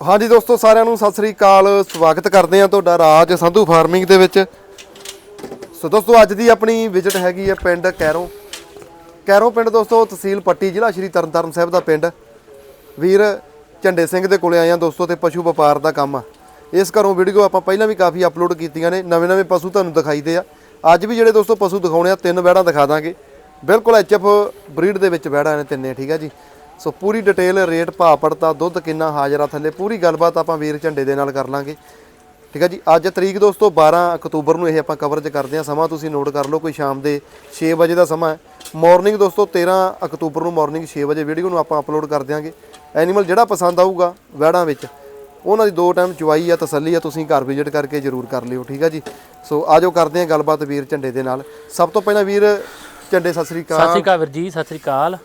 ਹਾਂਜੀ ਦੋਸਤੋ, ਸਾਰਿਆਂ ਨੂੰ ਸਤਿ ਸ੍ਰੀ ਅਕਾਲ। ਸਵਾਗਤ ਕਰਦੇ ਹਾਂ ਤੁਹਾਡਾ ਰਾਜ ਸੰਧੂ ਫਾਰਮਿੰਗ ਦੇ ਵਿੱਚ। ਸੋ ਦੋਸਤੋ, ਅੱਜ ਦੀ ਆਪਣੀ ਵਿਜ਼ਿਟ ਹੈਗੀ ਹੈ ਪਿੰਡ ਕੈਰੋਂ। ਕੈਰੋਂ ਪਿੰਡ ਦੋਸਤੋ, ਤਹਿਸੀਲ ਪੱਟੀ ਜ਼ਿਲ੍ਹਾ ਸ਼੍ਰੀ ਤਰਨਤਾਰਨ ਸਾਹਿਬ ਦਾ ਪਿੰਡ। ਵੀਰ ਝੰਡੇ ਸਿੰਘ ਦੇ ਕੋਲੇ ਆਏ ਹਾਂ ਦੋਸਤੋ ਤੇ ਪਸ਼ੂ ਵਪਾਰ ਦਾ ਕੰਮ ਆ। ਇਸ ਘਰੋਂ ਵੀਡੀਓ ਆਪਾਂ ਪਹਿਲਾਂ ਵੀ ਕਾਫੀ ਅਪਲੋਡ ਕੀਤੀਆਂ ਨੇ ਨਵੇਂ ਨਵੇਂ ਪਸ਼ੂ ਤੁਹਾਨੂੰ ਦਿਖਾਈਦੇ ਆ। ਅੱਜ ਵੀ ਜਿਹੜੇ ਦੋਸਤੋ ਪਸ਼ੂ ਦਿਖਾਉਣੇ ਆ, ਤਿੰਨ ਵੈੜਾਂ ਦਿਖਾ ਦਾਂਗੇ। ਬਿਲਕੁਲ ਐਚਐਫ ਬਰੀਡ ਦੇ ਵਿੱਚ ਵੈੜਾਂ ਨੇ ਤਿੰਨੇ, ਠੀਕ ਆ ਜੀ। ਸੋ ਪੂਰੀ ਡਿਟੇਲ, ਰੇਟ, ਭਾਅ, ਪੜਤਾ, ਦੁੱਧ ਕਿੰਨਾ, ਹਾਜ਼ਰਾ ਥੱਲੇ, ਪੂਰੀ ਗੱਲਬਾਤ ਆਪਾਂ ਵੀਰ ਝੰਡੇ ਦੇ ਨਾਲ ਕਰ ਲਾਂਗੇ। ਠੀਕ ਹੈ ਜੀ, ਅੱਜ ਤਰੀਕ ਦੋਸਤੋ 12 ਅਕਤੂਬਰ ਨੂੰ ਇਹ ਆਪਾਂ ਕਵਰੇਜ ਕਰਦੇ ਹਾਂ। ਸਮਾਂ ਤੁਸੀਂ ਨੋਟ ਕਰ ਲਓ, ਕੋਈ ਸ਼ਾਮ ਦੇ 6 ਵਜੇ ਦਾ ਸਮਾਂ ਹੈ। ਮਾਰਨਿੰਗ ਦੋਸਤੋ 13 ਅਕਤੂਬਰ ਨੂੰ ਮਾਰਨਿੰਗ 6 ਵਜੇ ਵੀਡੀਓ ਨੂੰ ਆਪਾਂ ਅਪਲੋਡ ਕਰ ਦਿਆਂਗੇ। ਐਨੀਮਲ ਜਿਹੜਾ ਪਸੰਦ ਆਊਗਾ ਵੈੜਾਂ ਵਿੱਚ, ਉਹਨਾਂ ਦੀ ਦੋ ਟਾਈਮ ਚੁਆਈ ਆ, ਤਸੱਲੀ ਆ, ਤੁਸੀਂ ਘਰ ਵਿਜ਼ਿਟ ਕਰਕੇ ਜਰੂਰ ਕਰ ਲਿਓ। ਠੀਕ ਹੈ ਜੀ, ਸੋ ਆਜੋ ਕਰਦੇ ਹਾਂ ਗੱਲਬਾਤ ਵੀਰ ਝੰਡੇ ਦੇ ਨਾਲ। ਸਭ ਤੋਂ ਪਹਿਲਾਂ ਵੀਰ, ਝੰਡੇ ਸਤਿ ਸ੍ਰੀ ਸਤਿ ਅਕਾਲ ਸ਼੍ਰੀ ਅਕਾਲ ਵੀਰ ਜੀ, ਸਤਿ ਸ਼੍ਰੀ ਅਕਾਲ।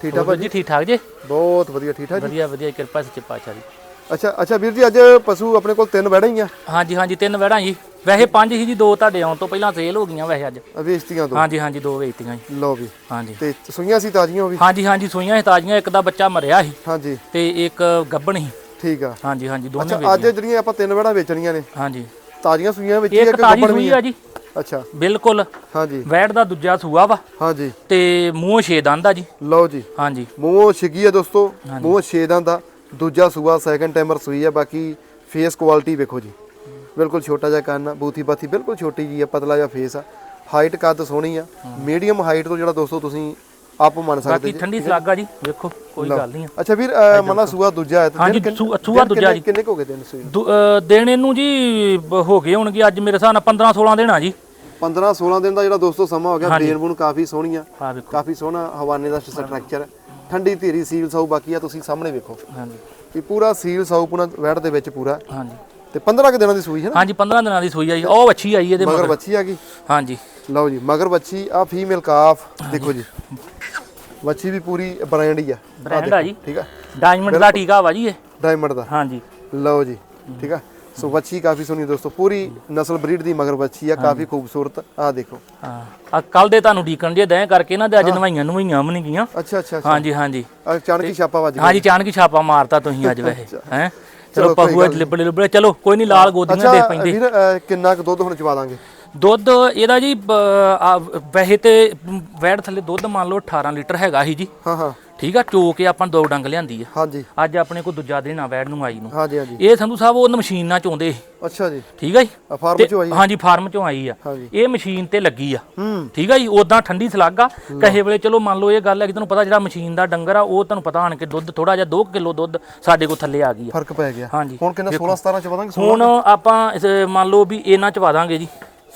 ਠੀਕ ਠਾਕ ਹੋਰ ਜੀ ਠੀਕ ਠਾਕ ਜੀ? ਬਹੁਤ ਵਧੀਆ ਠੀਕ ਠਾਕ ਜੀ? ਵਧੀਆ ਵਧੀਆ ਕਿਰਪਾ ਸੱਚੇ ਪਾਤਸ਼ਾਹ ਦੀ। ਅੱਛਾ ਅੱਛਾ ਵੀਰ ਜੀ ਅੱਜ ਪਸ਼ੂ ਆਪਣੇ ਕੋਲ ਤਿੰਨ ਵੈੜਾਂ ਹੀ ਆ। ਹਾਂਜੀ ਹਾਂਜੀ ਤਿੰਨ ਵੜਾਂ ਜੀ। ਵੈਸੇ ਪੰਜ ਸੀ ਜੀ ਦੋ ਤੁਹਾਡੇ ਆਉਣ ਤੋਂ ਪਹਿਲਾਂ ਸੇਲ ਹੋ ਗਈਆਂ ਵੈਸੇ ਅੱਜ। ਵੇਚਤੀਆਂ ਤੋਂ ਹਾਂਜੀ ਹਾਂਜੀ ਦੋ ਵੇਚਤੀਆਂ ਜੀ। ਲਓ ਵੀ। ਹਾਂਜੀ। ਤੇ ਸੂਈਆਂ ਸੀ ਤਾਜ਼ੀਆਂ ਉਹ ਵੀ? ਹਾਂਜੀ ਹਾਂਜੀ ਸੂਈਆਂ ਸੀ ਤਾਜ਼ੀਆਂ ਇੱਕ ਦਾ ਬੱਚਾ ਮਰਿਆ ਸੀ। ਹਾਂਜੀ। ਤੇ ਇੱਕ ਗੱਭਣ ਸੀ। ਠੀਕ ਆ। ਹਾਂਜੀ ਹਾਂਜੀ ਦੋਨੇ ਅੱਛਾ ਅੱਜ ਜਿਹੜੀਆਂ ਆਪਾਂ ਤਿੰਨ ਵੜਾ ਵੇਚਣੀਆਂ ਨੇ ਹਾਂਜੀ। ਤਾਜ਼ੀਆਂ ਸੂਈਆਂ ਵਿੱਚ ਇੱਕ ਗੱਬਣ ਵੀ ਆ? ਜੀ। ਅੱਛਾ। ਬਿਲਕੁਲ। ਹਾਂਜੀ। ਵੈੜ ਦਾ ਦੂਜਾ ਸੂਆ ਵਾ। ਹਾਂਜੀ। ਤੇ ਮੂੰਹ ਛੇ ਦੰਦ ਆ ਜੀ। ਲਓ ਜੀ। ਹਾਂਜੀ। ਮੂੰਹ ਛਿੱਗੀ ਆ ਦੋਸਤੋ। ਮੂੰਹ ਛੇ ਦਾ ਦੂਜਾ ਸੂਆ ਸੈਕੰਡ ਟਾਈਮਰ ਸੂਈ ਆ। ਬਾਕੀ ਫੇਸ ਕੁਆਲਿਟੀ ਵੇਖੋ ਜੀ। ਬਿਲਕੁਲ ਛੋਟਾ ਜਿਹਾ ਕੰਨ ਆ। ਬੂਥੀ ਬਾਥੀ ਬਿਲਕੁਲ ਛੋਟੀ ਜੀ ਆ ਪਤਲਾ ਜਿਹਾ ਫੇਸ ਆ। ਹਾਈਟ ਕੱਦ ਸੋਹਣੀ ਆ। ਮੀਡੀਅਮ ਹਾਈਟ ਤੋਂ ਜਿਹੜਾ ਦੋਸਤੋ ਤੁਸੀਂ ਆਪ ਮੰਨ ਸਕਦੇ ਬਾਕੀ ਠੰਡੀ ਸਲਾਗਾ ਜੀ ਵੇਖੋ ਕੋਈ ਗੱਲ ਨਹੀਂ ਅੱਛਾ ਵੀਰ ਲਾ ਸੂਆ ਦੂਜਾ ਹੈ ਤੇ ਹਾਂਜੀ, ਸੂਆ ਦੂਜਾ ਜੀ। ਕਿੰਨੇ ਕੁ ਹੋ ਗਏ ਦਿਨ ਸੂਈ ਦਿਨ ਇਹਨੂੰ ਜੀ ਹੋ ਗਏ ਹੋਣਗੇ ਅੱਜ ਮੇਰੇ ਹਿਸਾਬ ਨਾਲ 15 16 ਦਿਨ ਆ ਜੀ। 15 16 ਦਿਨ ਦਾ ਜਿਹੜਾ ਦੋਸਤੋ ਸਮਾਂ ਹੋ ਗਿਆ ਬੇਨ ਬੂਨ ਕਾਫੀ ਸੋਹਣੀ ਆ। ਕਾਫੀ ਸੋਹਣਾ ਹਵਾਨੇ ਦਾ ਸਟਰਕਚਰ ਠੰਡੀ ਧੀਰੀ ਸੀਲ ਸਾਊ ਬਾਕੀ ਆ ਤੁਸੀਂ ਸਾਹਮਣੇ ਵੇਖੋ। ਹਾਂਜੀ। ਵੀ ਪੂਰਾ ਸੀਲ ਸਾਊ ਪੂਰਾ ਵੈੜ ਦੇ ਵਿੱਚ ਪੂਰਾ। ਹਾਂਜੀ। ਤੇ 15 ਕੁ ਦਿਨਾਂ ਦੀ ਸੂਈ ਹੈ ਨਾ? ਹਾਂਜੀ 15 ਦਿਨਾਂ ਦੀ ਸੂਈ ਆ ਜੀ। ਉਹ ਵੱਛੀ ਆਈ ਇਹਦੇ ਮਗਰ ਬੱਚੀ ਆ ਗਈ? ਹਾਂਜੀ। ਲਓ ਜੀ ਮਗਰ ਬੱਚੀ ਆ ਫੀਮੇਲ ਕਾਫ ਦੇਖੋ ਜੀ। ਬੱਚੀ ਵੀ ਪੂਰੀ ਬ੍ਰਾਂਡ ਹੀ ਆ। ਬ੍ਰਾਂਡ ਆ ਜੀ। ਠੀਕ ਆ? ਡਾਇਮੰਡ ਦਾ ਟੀਕਾ ਵਾ ਜੀ ਇਹ। ਡਾਇਮੰਡ ਦਾ। ਹਾਂਜੀ। ਲਓ ਜੀ ਠੀਕ ਆ? ਸੋ ਬੱਚੀ ਕਾਫੀ ਸੋਹਣੀ ਦੋਸਤੋ ਪੂਰੀ ਨਸਲ ਬਰੀਡ ਦੀ ਮਗਰ ਬੱਚੀ ਆ ਕਾਫੀ ਖੂਬਸੂਰਤ ਆ ਦੇਖੋ। ਹਾਂ। ਆ ਕੱਲ ਦੇ ਤੁਹਾਨੂੰ ਡੀਕਣ ਜੇ ਦਏ ਕਰਕੇ ਨਾ ਤੇ ਅੱਜ ਨਵਾਈਆਂ ਨਵਾਈਆਂ ਵੀ ਨਹੀਂ ਗਈਆਂ। ਅੱਛਾ ਅੱਛਾ ਅੱਛਾ। ਹਾਂਜੀ ਹਾਂਜੀ। ਅਚਾਨਕ ਹੀ ਛਾਪਾ ਵੱਜ ਗਿਆ। ਹਾਂਜੀ ਚਾਣਕ ਛਾਪਾ ਮਾਰਤਾ ਤੁਸੀਂ ਅੱਜ ਵੈਸੇ ਹੈ? ਚਲੋ ਕੋਈ ਪਹੂ ਅੱਜ ਲਿਬੜੇ ਲਿਬੜੇ ਚਲੋ ਕੋਈ ਨਹੀਂ ਲਾਲ ਗੋਦੀਆਂ ਦੇਖ ਅੱਛਾ ਪੈਂਦੇ। ਵੀਰ ਅਹ, ਕਿੰਨਾ ਕੁ ਦੁੱਧ ਹੁਣ ਚਵਾ ਦਾਂਗੇ? ਦੁੱਧ ਇਹਦਾ ਜੀ ਵੈਸੇ ਤੇ ਵੈੜ ਥੱਲੇ ਦੁੱਧ ਮੰਨ ਲਓ 18 ਲੀਟਰ ਹੈਗਾ ਸੀ ਜੀ। ਹਾਂ ਹਾਂ। ਠੀਕ ਆ ਚੋ ਕੇ ਆਪਾਂ ਦੋ ਡੰਗ ਲਿਆਂਦੀ ਆ। ਹਾਂਜੀ। ਅੱਜ ਆਪਣੇ ਕੋਲ ਦੂਜਾ ਦਿਨ ਆ ਵੈੜ ਨੂੰ ਆਈ ਨੂੰ। ਹਾਂਜੀ ਹਾਂਜੀ। ਇਹ ਸੰਧੂ ਸਾਹਿਬ ਉਹ ਮਸ਼ੀਨ ਨਾਲ ਚੋਂਦੇ ਅੱਛਾ ਜੀ। ਠੀਕ ਆ ਜੀ? ਫਾਰਮ ਚੋਂ ਆਈ ਹਾਂਜੀ ਫਾਰਮ ਚੋਂ ਆਈ ਆ। ਇਹ ਮਸ਼ੀਨ ਤੇ ਲੱਗੀ ਆ। ਹੂੰ। ਠੀਕ ਆ ਜੀ ਉਦਾਂ ਠੰਡੀ ਸਲਾਗਾ ਕਹੇ ਵੇਲੇ ਚਲੋ ਮੰਨ ਲਓ ਇਹ ਗੱਲ ਹੈ ਕਿ ਤੁਹਾਨੂੰ ਪਤਾ ਜਿਹੜਾ ਮਸ਼ੀਨ ਦਾ ਡੰਗਰ ਆ ਉਹ ਤੁਹਾਨੂੰ ਪਤਾ ਆਣ ਕੇ ਦੁੱਧ ਥੋੜਾ ਜਿਹਾ 2 ਕਿਲੋ ਦੁੱਧ ਸਾਡੇ ਕੋਲ ਥੱਲੇ ਆ ਗਈ ਆ। ਫ਼ਰਕ ਪੈ ਗਿਆ। ਹਾਂਜੀ। ਹੁਣ ਕਿੰਨਾ 16 17 ਚਵਾ ਦਾਂਗੇ ਹੁਣ ਆਪਾਂ ਮੰਨ ਲਓ ਵੀ ਇਹਨਾਂ ਚ ਪਾ ਦਾਂਗੇ ਜੀ।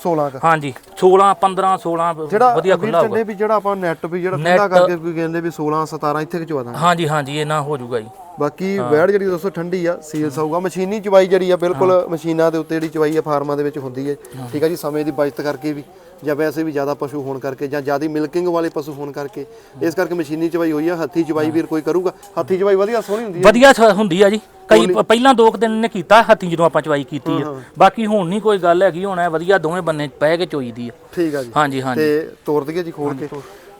16 ਕ। ਹਾਂਜੀ 16 15 16 ਜਿਹੜਾ ਵਧੀਆ ਖੁੱਲਾ ਹੋਊਗਾ। ਚੰਡੇ ਵੀ ਜਿਹੜਾ ਆਪਾਂ ਨੈਟ ਵੀ ਜਿਹੜਾ ਖੁੱਲਾ ਕਰਕੇ ਕੋਈ ਕਹਿੰਦੇ ਵੀ 16 17 ਇੱਥੇ ਕਿ ਚਵਾ ਦਾਂਗੇ। ਹਾਂਜੀ ਹਾਂਜੀ ਇਹ ਨਾ ਹੋ ਜਾਊਗਾ ਜੀ। ਬਾਕੀ ਵੈੜ ਜਿਹੜੀ ਦੋਸਤੋ ਠੰਡੀ ਆ ਸੀਲਸ ਹੋਊਗਾ ਮਸ਼ੀਨੀ ਚਵਾਈ ਜਿਹੜੀ ਆ ਬਿਲਕੁਲ ਮਸ਼ੀਨਾਂ ਦੇ ਉੱਤੇ ਜਿਹੜੀ ਚਵਾਈ ਆ ਫਾਰਮਾਂ ਦੇ ਵਿੱਚ ਹੁੰਦੀ ਹੈ। ਠੀਕ ਆ ਜੀ ਸਮੇਂ ਦੀ ਬਚਤ ਕਰਕੇ ਵੀ। ਜਾਂ ਵੈਸੇ ਵੀ ਜ਼ਿਆਦਾ ਪਸ਼ੂ ਹੋਣ ਕਰਕੇ ਜਾਂ ਜ਼ਿਆਦਾ ਮਿਲਕਿੰਗ ਵਾਲੇ ਪਸ਼ੂ ਹੋਣ ਕਰਕੇ ਇਸ ਕਰਕੇ ਮਸ਼ੀਨੀ ਚਵਾਈ ਹੋਈ ਆ ਹੱਥੀ ਚਵਾਈ ਵੀਰ ਕੋਈ ਕਰੂਗਾ? ਹੱਥੀ ਚਵਾਈ ਵਧੀਆ ਸੋਹਣੀ ਹੁੰਦੀ ਹੈ ਵਧੀਆ ਸ- ਹੁੰਦੀ ਆ ਜੀ। ਕਈ ਪ- ਪਹਿਲਾਂ ਦੋ ਕੁ ਦਿਨ ਨੇ ਕੀਤਾ ਹੱਥੀ ਜਦੋਂ ਆਪਾਂ ਚਵਾਈ ਕੀਤੀ ਆ। ਬਾਕੀ ਹੁਣ ਨਹੀਂ ਕੋਈ ਗੱਲ ਹੈਗੀ ਹੁਣ ਵਧੀਆ ਦੋਵੇਂ ਬੰਨੇ ਪੈ ਕੇ ਚੋਈਦੀ ਆ। ਠੀਕ ਆ ਜੀ। ਹਾਂਜੀ ਹਾਂਜੀ। ਤੇ ਤੋੜ ਦਈਏ ਜੀ ਖੋਲ ਕੇ।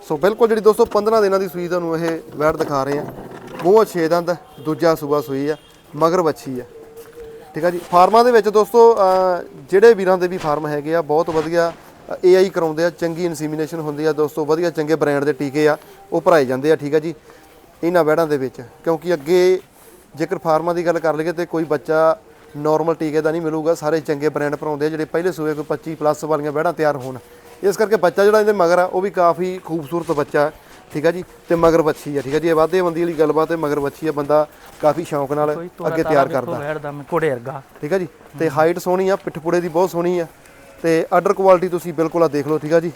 ਸੋ ਬਿਲਕੁਲ ਜਿਹੜੀ ਦੋਸਤੋ 15 ਦਿਨਾਂ ਦੀ ਸੂਈ ਤੁਹਾਨੂੰ ਇਹ ਵੈੜ ਦਿਖਾ ਰਹੇ ਆ। ਮੂੰਹ 6 ਦੰਦ ਦੂਜਾ ਸੂਬਾ ਸੂਈ ਆ ਮਗਰ ਵੱਛੀ ਆ। ਠੀਕ ਆ ਜੀ। ਫਾਰਮਾਂ ਦੇ ਵਿੱਚ ਦੋਸਤੋ ਅਹ, ਜਿਹੜੇ ਵੀਰਾਂ ਦੇ ਵੀ ਫਾਰਮ ਹੈਗੇ ਆ ਬਹੁਤ ਵਧੀਆ ਏਆਈ ਕਰਾਉਂਦੇ ਆ ਚੰਗੀ ਇਨਸੀਮੀਨੇਸ਼ਨ ਹੁੰਦੀ ਆ ਦੋਸਤੋ ਵਧੀਆ ਚੰਗੇ ਬ੍ਰਾਂਡ ਦੇ ਟੀਕੇ ਆ ਉਹ ਭਰਾਏ ਜਾਂਦੇ ਆ ਠੀਕ ਆ ਜੀ। ਇਹਨਾਂ ਵੈੜਾਂ ਦੇ ਵਿੱਚ ਕਿਉਂਕਿ ਅੱਗੇ ਜੇਕਰ ਫਾਰਮਾਂ ਦੀ ਗੱਲ ਕਰ ਲਈਏ ਤੇ ਕੋਈ ਬੱਚਾ ਨਾਰਮਲ ਟੀਕੇ ਦਾ ਨਹੀਂ ਮਿਲੂਗਾ ਸਾਰੇ ਚੰਗੇ ਬ੍ਰਾਂਡ ਭਰਾਉਂਦੇ ਆ ਜਿਹੜੇ ਪਹਿਲੇ ਸੂਏ ਕੋਈ 25 ਪਲੱਸ ਵਾਲੀਆਂ ਵੈੜਾਂ ਤਿਆਰ ਹੋਣ। ਇਸ ਕਰਕੇ ਬੱਚਾ ਜਿਹੜਾ ਇਹਦੇ ਮਗਰ ਆ ਉਹ ਵੀ ਕਾਫੀ ਖੂਬਸੂਰਤ ਬੱਚਾ ਠੀਕ ਆ ਜੀ ਤੇ ਮਗਰ ਬੱਚੀ ਆ ਠੀਕ ਆ ਜੀ। ਇਹ ਵਾਧੇ ਬੰਦੀ ਵਾਲੀ ਗੱਲਬਾਤ ਹੈ ਮਗਰ ਬੱਚੀ ਆ ਬੰਦਾ ਕਾਫੀ ਸ਼ੌਂਕ ਨਾਲ ਅੱਗੇ ਤਿਆਰ ਕਰਦਾ। ਠੀਕ ਆ ਜੀ ਤੇ ਹਾਈਟ ਸੋਹਣੀ ਆ ਪਿੱਠ ਪੁੜੇ ਦੀ ਬਹੁਤ ਸੋਹਣੀ ਆ। ਤੇ ਆਰਡਰ ਕੁਆਲਿਟੀ ਤੁਸੀਂ ਬਿਲਕੁਲ ਆ ਦੇਖ ਲਓ ਠੀਕ ਆ ਜੀ।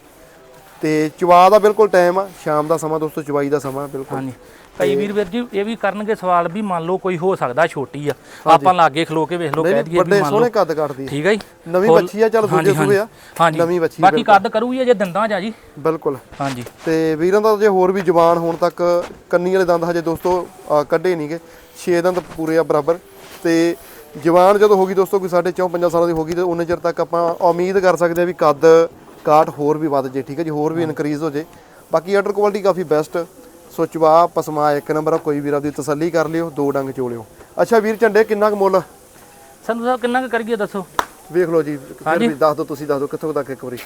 ਤੇ ਚਵਾ ਦਾ ਬਿਲਕੁਲ ਟਾਈਮ ਆ ਸ਼ਾਮ ਦਾ ਸਮਾਂ ਦੋਸਤੋ ਚਵਾਈ ਦਾ ਸਮਾਂ ਬਿਲਕੁਲ। ਹਾਂਜੀ। ਕਈ ਵੀਰ ਵੀਰ ਜੀ ਇਹ ਵੀ ਕਰਨਗੇ ਸਵਾਲ ਵੀ ਮੰਨ ਲਓ ਕੋਈ ਹੋ ਸਕਦਾ ਛੋਟੀ ਆ। ਆਪਾਂ ਲਾਗੇ ਖਲੋ ਕੇ ਵੇਖ ਲਓ ਕਹਿ ਦਈਏ ਵੀ ਮੰਨ ਸੋਹਣੇ ਲਓ। ਕੱਦ ਕੱਟਦੀ ਆ। ਠੀਕ ਹੈ ਜੀ। ਨਵੀਂ ਬੱਚੀ ਆ ਚੱਲ ਦੂਜੇ ਸੂਏ ਆ। ਹਾਂਜੀ। ਨਵੀਂ ਬੱਚੀ ਬਾਕੀ ਕੱਦ ਕਰੂਗੀ ਜੇ ਦੰਦਾਂ ਚ ਆ ਜੀ? ਬਿਲਕੁਲ। ਹਾਂਜੀ। ਤੇ ਵੀਰਾਂ ਦਾ ਜੇ ਹੋਰ ਵੀ ਜਵਾਨ ਹੋਣ ਤੱਕ ਕੰਨੀ ਵਾਲੇ ਦੰਦ ਹਜੇ ਦੋਸਤੋ ਕੱਢੇ ਨਹੀਂਗੇ 6 ਦੰਦ ਪੂਰੇ ਆ ਬਰਾਬਰ। ਤੇ ਜਵਾਨ ਜਦੋਂ ਹੋਗੀ ਦੋਸਤੋ ਕੋਈ 4.5 5 ਸਾਲਾਂ ਦੀ ਹੋਗੀ ਤੇ ਉਹਨੇ ਚਿਰ ਤੱਕ ਆਪਾਂ ਉਮੀਦ ਕਰ ਸਕਦੇ ਆ ਵੀ ਕੱਦ ਕਾਟ ਹੋਰ ਵੀ ਵੱਧ ਜੇ ਠੀਕ ਹੈ ਜੀ ਹੋਰ ਵੀ ਇਨਕਰੀਜ਼ ਹੋ ਜੇ। ਬਾਕੀ ਆਰਡਰ ਕੁਆਲਿਟੀ ਕਾਫੀ ਬੈਸਟ ਸੋ ਚਵਾ ਪਸਮਾ ਇੱਕ ਨੰਬਰ ਕੋਈ ਵੀਰ ਆਪਦੀ ਤਸੱਲੀ ਕਰ ਲਿਓ ਦੋ ਡੰਗ ਚੋਲਿਓ ਅੱਛਾ ਵੀਰ ਝੰਡੇ ਕਿੰਨਾ ਕੁ ਮੁੱਲ? ਸੰਧੂ ਸਾਹਿਬ ਕਿੰਨਾ ਕੁ ਕਰੀਏ ਦੱਸੋ? ਵੇਖ ਲਓ ਜੀ ਫਿਰ ਵੀ ਦੱਸ ਦਿਓ ਤੁਸੀਂ ਦੱਸ ਦਿਓ ਕਿੱਥੋਂ ਤੱਕ ਇੱਕ ਵਾਰੀ?